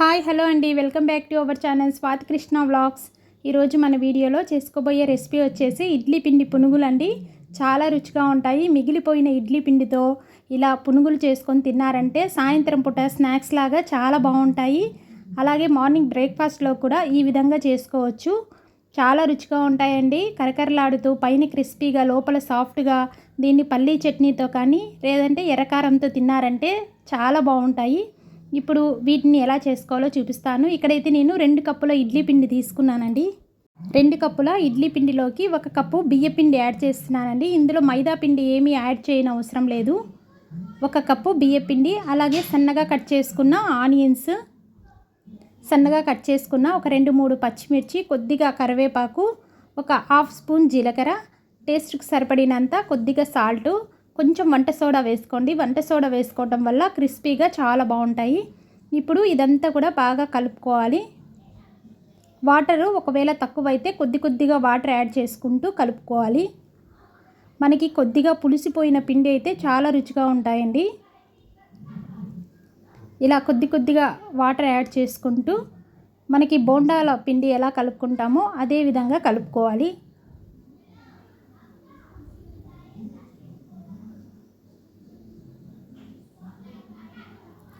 Hi hello అండి. Welcome back to our channel Swathi Krishna vlogs. ఈరోజు మన వీడియోలో చేసుకోబోయే రెసిపీ వచ్చేసి ఇడ్లీ పిండి పునుగులు అండి. చాలా రుచిగా ఉంటాయి. మిగిలిపోయిన ఇడ్లీ పిండితో ఇలా పునుగులు చేసుకొని తిన్నారంటే సాయంత్రం పూట స్నాక్స్ లాగా చాలా బాగుంటాయి. అలాగే మార్నింగ్ బ్రేక్ఫాస్ట్లో కూడా ఈ విధంగా చేసుకోవచ్చు. చాలా రుచిగా ఉంటాయండి. కరకరలాడుతూ పైన క్రిస్పీగా లోపల సాఫ్ట్గా దీన్ని పల్లీ చట్నీతో కానీ లేదంటే ఎర్రకారంతో తిన్నారంటే చాలా బాగుంటాయి. ఇప్పుడు వీటిని ఎలా చేసుకోవాలో చూపిస్తాను. ఇక్కడైతే నేను రెండు కప్పుల ఇడ్లీ పిండి తీసుకున్నానండి. రెండు కప్పుల ఇడ్లీ పిండిలోకి ఒక కప్పు బియ్య పిండి యాడ్ చేస్తున్నానండి. ఇందులో మైదా పిండి ఏమీ యాడ్ చేయని అవసరం లేదు. ఒక కప్పు బియ్య పిండి అలాగే సన్నగా కట్ చేసుకున్న ఆనియన్స్ సన్నగా కట్ చేసుకున్న ఒక రెండు మూడు పచ్చిమిర్చి కొద్దిగా కరివేపాకు ఒక హాఫ్ స్పూన్ జీలకర్ర టేస్ట్కి సరిపడినంత కొద్దిగా సాల్టు కొంచెం వంట సోడా వేసుకోండి. వంట సోడా వేసుకోవటం వల్ల క్రిస్పీగా చాలా బాగుంటాయి. ఇప్పుడు ఇదంతా కూడా బాగా కలుపుకోవాలి. వాటరు ఒకవేళ తక్కువైతే కొద్ది కొద్దిగా వాటర్ యాడ్ చేసుకుంటూ కలుపుకోవాలి. మనకి కొద్దిగా పులిసిపోయిన పిండి అయితే చాలా రుచిగా ఉంటాయండి. ఇలా కొద్ది కొద్దిగా వాటర్ యాడ్ చేసుకుంటూ మనకి బోండాల పిండి ఎలా కలుపుకుంటామో అదే విధంగా కలుపుకోవాలి.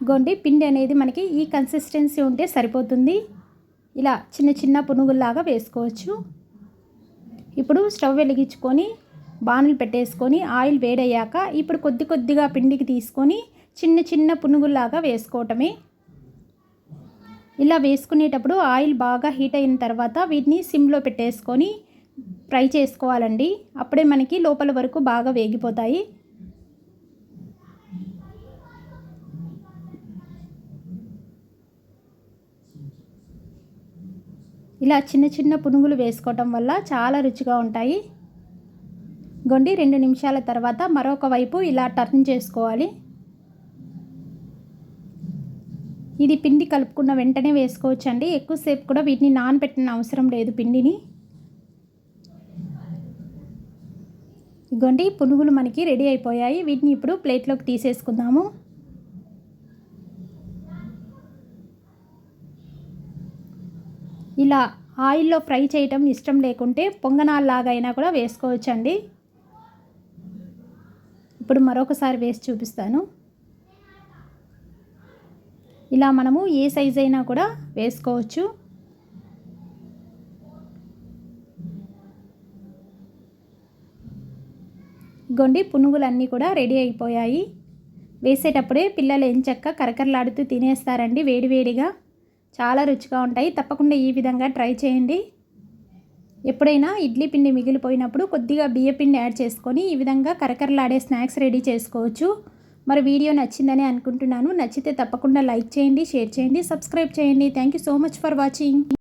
గోండి పిండి అనేది మనకి ఈ కన్సిస్టెన్సీ ఉంటే సరిపోతుంది. ఇలా చిన్న చిన్న పునుగుల్లాగా వేసుకోవచ్చు. ఇప్పుడు స్టవ్ వెలిగించుకొని బాణలు పెట్టేసుకొని ఆయిల్ వేడయ్యాక ఇప్పుడు కొద్ది కొద్దిగా పిండికి తీసుకొని చిన్న చిన్న పునుగుల్లాగా వేసుకోవటమే. ఇలా వేసుకునేటప్పుడు ఆయిల్ బాగా హీట్ అయిన తర్వాత వీటిని సిమ్లో పెట్టేసుకొని ఫ్రై చేసుకోవాలండి. అప్పుడే మనకి లోపల వరకు బాగా వేగిపోతాయి. ఇలా చిన్న చిన్న పునుగులు వేసుకోవటం వల్ల చాలా రుచిగా ఉంటాయి. గొండి రెండు నిమిషాల తర్వాత మరొక వైపు ఇలా టర్న్ చేసుకోవాలి. ఇది పిండి కలుపుకున్న వెంటనే వేసుకోవచ్చండి. ఎక్కువసేపు కూడా వీటిని నానబెట్టిన అవసరం లేదు పిండిని. ఇగోండి పునుగులు మనకి రెడీ అయిపోయాయి. వీటిని ఇప్పుడు ప్లేట్లోకి తీసేసుకుందాము. ఇలా ఆయిల్లో ఫ్రై చేయటం ఇష్టం లేకుంటే పొంగనాల్లాగా అయినా కూడా వేసుకోవచ్చండి. ఇప్పుడు మరొకసారి వేసి చూపిస్తాను. ఇలా మనము ఏ సైజ్ అయినా కూడా వేసుకోవచ్చు. గొండి పునుగులన్నీ కూడా రెడీ అయిపోయాయి. వేసేటప్పుడే పిల్లలు ఎంచక్క కరకరలాడుతూ తినేస్తారండి వేడివేడిగా. చాలా రుచిగా ఉంటాయి. తప్పకుండా ఈ విధంగా ట్రై చేయండి. ఎప్పుడైనా ఇడ్లీ పిండి మిగిలిపోయినప్పుడు కొద్దిగా బియ్యపిండి యాడ్ చేసుకొని ఈ విధంగా కరకరలాడే స్నాక్స్ రెడీ చేసుకోవచ్చు. మరి వీడియో నచ్చిందని అనుకుంటున్నాను. నచ్చితే తప్పకుండా లైక్ చేయండి షేర్ చేయండి సబ్స్క్రైబ్ చేయండి. Thank you so much for watching.